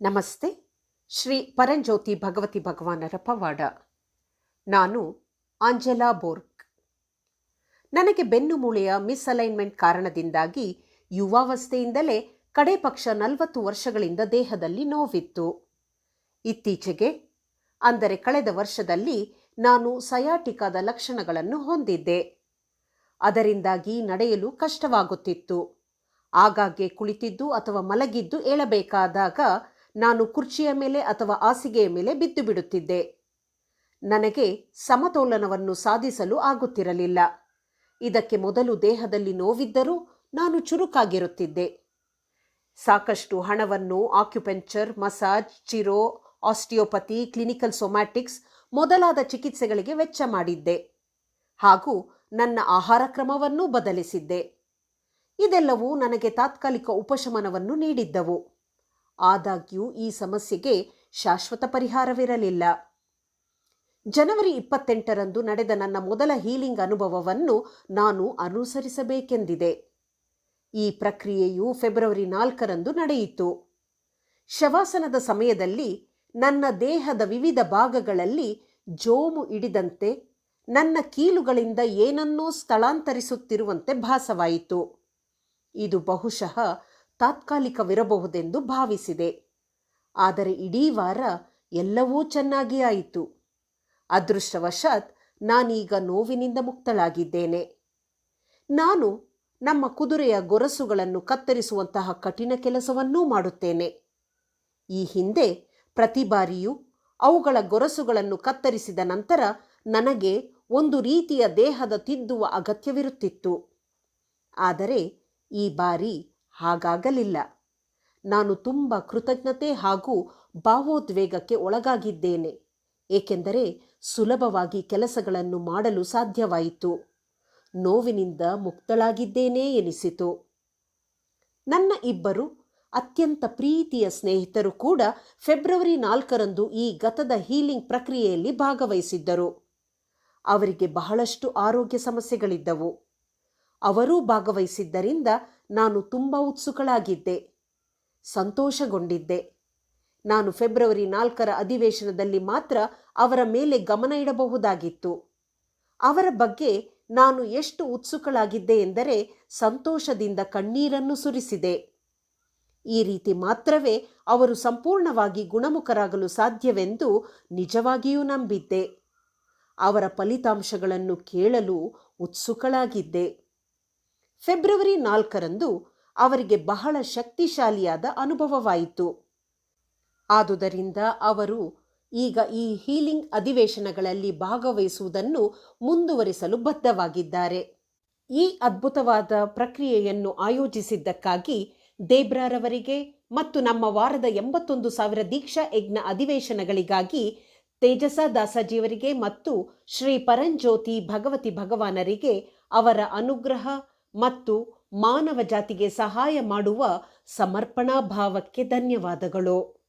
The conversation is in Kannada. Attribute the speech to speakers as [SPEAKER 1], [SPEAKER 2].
[SPEAKER 1] ನಮಸ್ತೆ. ಶ್ರೀ ಪರಂಜ್ಯೋತಿ ಭಗವತಿ ಭಗವಾನರ ಪವಾಡ. ನಾನು ಆಂಜೆಲಾ ಬೋರ್ಕ್. ನನಗೆ ಬೆನ್ನು ಮೂಳೆಯ ಮಿಸ್ಅಲೈನ್ಮೆಂಟ್ ಕಾರಣದಿಂದಾಗಿ ಯುವಾವಸ್ಥೆಯಿಂದಲೇ ಕಡೆ ಪಕ್ಷ ನಲವತ್ತು ವರ್ಷಗಳಿಂದ ದೇಹದಲ್ಲಿ ನೋವಿತ್ತು. ಇತ್ತೀಚೆಗೆ, ಅಂದರೆ ಕಳೆದ ವರ್ಷದಲ್ಲಿ ನಾನು ಸಯಾಟಿಕಾದ ಲಕ್ಷಣಗಳನ್ನು ಹೊಂದಿದ್ದೆ. ಅದರಿಂದಾಗಿ ನಡೆಯಲು ಕಷ್ಟವಾಗುತ್ತಿತ್ತು. ಆಗಾಗ್ಗೆ ಕುಳಿತಿದ್ದು ಅಥವಾ ಮಲಗಿದ್ದು ಏಳಬೇಕಾದಾಗ ನಾನು ಕುರ್ಚಿಯ ಮೇಲೆ ಅಥವಾ ಹಾಸಿಗೆಯ ಮೇಲೆ ಬಿದ್ದು ಬಿಡುತ್ತಿದ್ದೆ. ನನಗೆ ಸಮತೋಲನವನ್ನು ಸಾಧಿಸಲು ಆಗುತ್ತಿರಲಿಲ್ಲ. ಇದಕ್ಕೆ ಮೊದಲು ದೇಹದಲ್ಲಿ ನೋವಿದ್ದರೂ ನಾನು ಚುರುಕಾಗಿರುತ್ತಿದ್ದೆ. ಸಾಕಷ್ಟು ಹಣವನ್ನು ಆಕ್ಯುಪೆಂಚರ್ ಮಸಾಜ್, ಚಿರೋ, ಆಸ್ಟಿಯೋಪತಿ, ಕ್ಲಿನಿಕಲ್ ಸೊಮ್ಯಾಟಿಕ್ಸ್ ಮೊದಲಾದ ಚಿಕಿತ್ಸೆಗಳಿಗೆ ವೆಚ್ಚ ಮಾಡಿದ್ದೆ. ಹಾಗೂ ನನ್ನ ಆಹಾರ ಕ್ರಮವನ್ನೂ ಬದಲಿಸಿದ್ದೆ. ಇದೆಲ್ಲವೂ ನನಗೆ ತಾತ್ಕಾಲಿಕ ಉಪಶಮನವನ್ನು ನೀಡಿದ್ದವು. ಆದಾಗ್ಯೂ ಈ ಸಮಸ್ಯೆಗೆ ಶಾಶ್ವತ ಪರಿಹಾರವಿರಲಿಲ್ಲ. ಜನವರಿ ಇಪ್ಪತ್ತೆಂಟರಂದು ನಡೆದ ನನ್ನ ಮೊದಲ ಹೀಲಿಂಗ್ ಅನುಭವವನ್ನು ನಾನು ಅನುಸರಿಸಬೇಕೆಂದಿದೆ. ಈ ಪ್ರಕ್ರಿಯೆಯು ಫೆಬ್ರವರಿ ನಾಲ್ಕರಂದು ನಡೆಯಿತು. ಶವಾಸನದ ಸಮಯದಲ್ಲಿ ನನ್ನ ದೇಹದ ವಿವಿಧ ಭಾಗಗಳಲ್ಲಿ ಜೋಮು ಹಿಡಿದಂತೆ ನನ್ನ ಕೀಲುಗಳಿಂದ ಏನನ್ನೋ ಸ್ಥಳಾಂತರಿಸುತ್ತಿರುವಂತೆ ಭಾಸವಾಯಿತು. ಇದು ಬಹುಶಃ ತಾತ್ಕಾಲಿಕವಿರಬಹುದೆಂದು ಭಾವಿಸಿದೆ. ಆದರೆ ಇಡೀ ವಾರ ಎಲ್ಲವೂ ಚೆನ್ನಾಗಿ ಆಯಿತು. ಅದೃಷ್ಟವಶಾತ್ ನಾನೀಗ ನೋವಿನಿಂದ ಮುಕ್ತಳಾಗಿದ್ದೇನೆ. ನಾನು ನಮ್ಮ ಕುದುರೆಯ ಗೊರಸುಗಳನ್ನು ಕತ್ತರಿಸುವಂತಹ ಕಠಿಣ ಕೆಲಸವನ್ನೂ ಮಾಡುತ್ತೇನೆ. ಈ ಹಿಂದೆ ಪ್ರತಿ ಬಾರಿಯೂ ಅವುಗಳ ಗೊರಸುಗಳನ್ನು ಕತ್ತರಿಸಿದ ನಂತರ ನನಗೆ ಒಂದು ರೀತಿಯ ದೇಹದ ತಿದ್ದುವ ಅಗತ್ಯವಿರುತ್ತಿತ್ತು. ಆದರೆ ಈ ಬಾರಿ ಹಾಗಾಗಲಿಲ್ಲ. ನಾನು ತುಂಬ ಕೃತಜ್ಞತೆ ಹಾಗೂ ಭಾವೋದ್ವೇಗಕ್ಕೆ ಒಳಗಾಗಿದ್ದೇನೆ, ಏಕೆಂದರೆ ಸುಲಭವಾಗಿ ಕೆಲಸಗಳನ್ನು ಮಾಡಲು ಸಾಧ್ಯವಾಯಿತು. ನೋವಿನಿಂದ ಮುಕ್ತಳಾಗಿದ್ದೇನೆ ಎನಿಸಿತು. ನನ್ನ ಇಬ್ಬರು ಅತ್ಯಂತ ಪ್ರೀತಿಯ ಸ್ನೇಹಿತರು ಕೂಡ ಫೆಬ್ರವರಿ ನಾಲ್ಕರಂದು ಈ ಗತದ ಹೀಲಿಂಗ್ ಪ್ರಕ್ರಿಯೆಯಲ್ಲಿ ಭಾಗವಹಿಸಿದ್ದರು. ಅವರಿಗೆ ಬಹಳಷ್ಟು ಆರೋಗ್ಯ ಸಮಸ್ಯೆಗಳಿದ್ದವು. ಅವರೂ ಭಾಗವಹಿಸಿದ್ದರಿಂದ ನಾನು ತುಂಬ ಉತ್ಸುಕಳಾಗಿದ್ದೆ, ಸಂತೋಷಗೊಂಡಿದ್ದೆ. ನಾನು ಫೆಬ್ರವರಿ ನಾಲ್ಕರ ಅಧಿವೇಶನದಲ್ಲಿ ಮಾತ್ರ ಅವರ ಮೇಲೆ ಗಮನ ಇಡಬಹುದಾಗಿತ್ತು. ಅವರ ಬಗ್ಗೆ ನಾನು ಎಷ್ಟು ಉತ್ಸುಕಳಾಗಿದ್ದೆ ಎಂದರೆ ಸಂತೋಷದಿಂದ ಕಣ್ಣೀರನ್ನು ಸುರಿಸಿದೆ. ಈ ರೀತಿ ಮಾತ್ರವೇ ಅವರು ಸಂಪೂರ್ಣವಾಗಿ ಗುಣಮುಖರಾಗಲು ಸಾಧ್ಯವೆಂದು ನಿಜವಾಗಿಯೂ ನಂಬಿದ್ದೆ. ಅವರ ಫಲಿತಾಂಶಗಳನ್ನು ಕೇಳಲು ಉತ್ಸುಕಳಾಗಿದ್ದೆ. ಫೆಬ್ರವರಿ ನಾಲ್ಕರಂದು ಅವರಿಗೆ ಬಹಳ ಶಕ್ತಿಶಾಲಿಯಾದ ಅನುಭವವಾಯಿತು. ಆದುದರಿಂದ ಅವರು ಈಗ ಈ ಹೀಲಿಂಗ್ ಅಧಿವೇಶನಗಳಲ್ಲಿ ಭಾಗವಹಿಸುವುದನ್ನು ಮುಂದುವರಿಸಲು ಬದ್ಧವಾಗಿದ್ದಾರೆ. ಈ ಅದ್ಭುತವಾದ ಪ್ರಕ್ರಿಯೆಯನ್ನು ಆಯೋಜಿಸಿದ್ದಕ್ಕಾಗಿ ದೇಬ್ರಾರವರಿಗೆ ಮತ್ತು ನಮ್ಮ ವಾರದ ಎಂಬತ್ತೊಂದು ಸಾವಿರ ದೀಕ್ಷಾ ಯಜ್ಞ ಅಧಿವೇಶನಗಳಿಗಾಗಿ ತೇಜಸ ದಾಸಜಿಯವರಿಗೆ ಮತ್ತು ಶ್ರೀ ಪರಂಜ್ಯೋತಿ ಭಗವತಿ ಭಗವಾನರಿಗೆ ಅವರ ಅನುಗ್ರಹ ಮತ್ತು ಮಾನವ ಜಾತಿಗೆ ಸಹಾಯ ಮಾಡುವ ಸಮರ್ಪಣಾ ಭಾವಕ್ಕೆ ಧನ್ಯವಾದಗಳು.